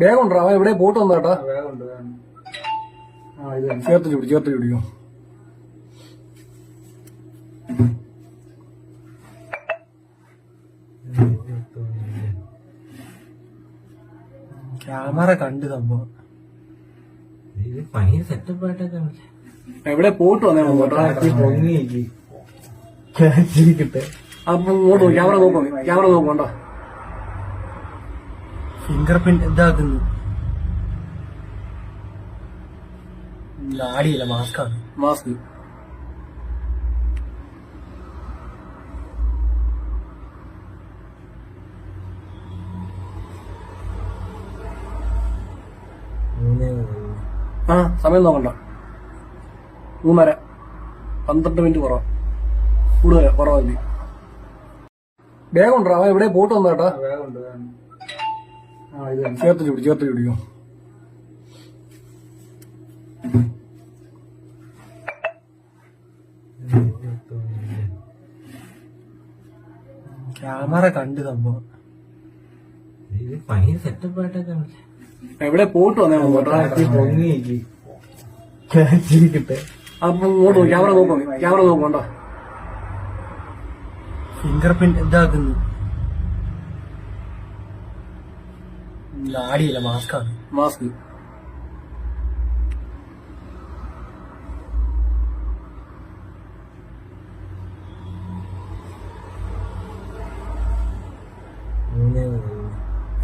വേഗം ഉണ്ടോ അവൻ എവിടെ? പോട്ട് വന്നാട്ടാ. ചേർത്ത് ചൂടി ചേർത്ത് ചൂടിക്കോ. ക്യാമറ കണ്ട് സംഭവം. ഭയങ്കര സെറ്റപ്പ് ആയിട്ടൊക്കെ. എവിടെ? പോട്ട് വന്നേ പൊങ്ങി പൊങ്ങിയേക്ക് കിട്ടെ അപ്പൊ ക്യാമറ നോക്കോ ക്യാമറ നോക്കണ്ട ഫിംഗർ പ്രിന്റ് ഇതാക്കുന്നു നാടിയില്ല മാസ്കാണ് മാസ്ക്. ആ സമയം നോക്കണ്ട. മൂന്നര. പന്ത്രണ്ട് മിനിറ്റ് കുറവാ. കൂടുതല കുറവാ വേഗം ഉണ്ടോ? അവൻ എവിടെ? പോട്ട് വന്ന വേഗം വേഗം ആ ഇത് തന്നെ. ചേർത്ത് ചൂടി ചേർത്ത് ചൂടിയോ ക്യാമറ കണ്ട് സംഭവം. ഭയങ്കര സെറ്റപ്പ് ആയിട്ടൊക്കെ. എവിടെ പോട്ട് കിട്ടെ അപ്പൊ നോക്കി ക്യാമറ നോക്കോ ക്യാമറ നോക്കണ്ടോ ഫിംഗർ പ്രിന്റ് ഇതാക്കുന്നു. നാടിയില്ല മാസ്കാണ് മാസ്ക്.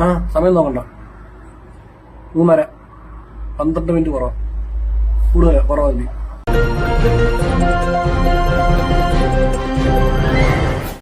ആ സമയം നോക്കണ്ട. മൂന്നര. പന്ത്രണ്ട് മിനിറ്റ് കുറവാ. കൂടുതല കുറവാ